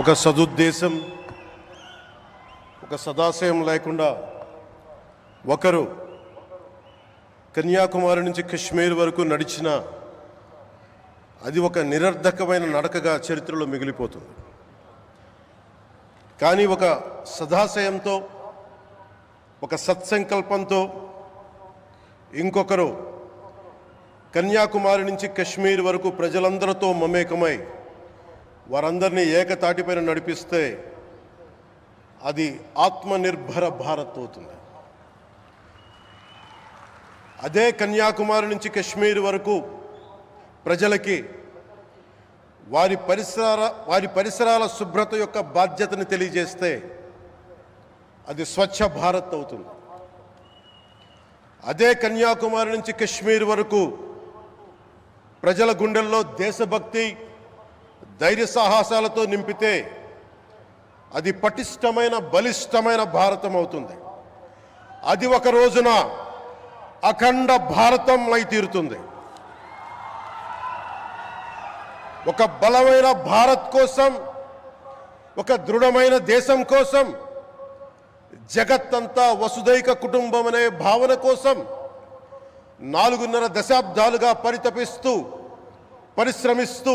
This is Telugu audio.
ఒక సదుద్దేశం ఒక సదాశయం లేకుండా ఒకరు కన్యాకుమారి నుంచి కశ్మీర్ వరకు నడిచిన అది ఒక నిరర్ధకమైన నడకగా చరిత్రలో మిగిలిపోతుంది. కానీ ఒక సదాశయంతో ఒక సత్సంకల్పంతో ఇంకొకరు కన్యాకుమారి నుంచి కశ్మీర్ వరకు ప్రజలందరితో మమేకమై వారందరినీ ఏకతాటిపైన నడిపిస్తే అది ఆత్మనిర్భర భారత్ అవుతుంది. అదే కన్యాకుమారి నుంచి కశ్మీర్ వరకు ప్రజలకి వారి పరిసర వారి పరిసరాల శుభ్రత యొక్క బాధ్యతను తెలియజేస్తే అది స్వచ్ఛ భారత్ అవుతుంది. అదే కన్యాకుమారి నుంచి కశ్మీర్ వరకు ప్రజల గుండెల్లో దేశభక్తి ధైర్య సాహసాలతో నింపితే అది పటిష్టమైన బలిష్టమైన భారతం అవుతుంది. అది ఒక రోజున అఖండ భారతం అయి తీరుతుంది. ఒక బలమైన భారత్ కోసం ఒక దృఢమైన దేశం కోసం జగత్తంతా వసుదైక కుటుంబం అనే భావన కోసం నాలుగున్నర దశాబ్దాలుగా పరితపిస్తూ పరిశ్రమిస్తూ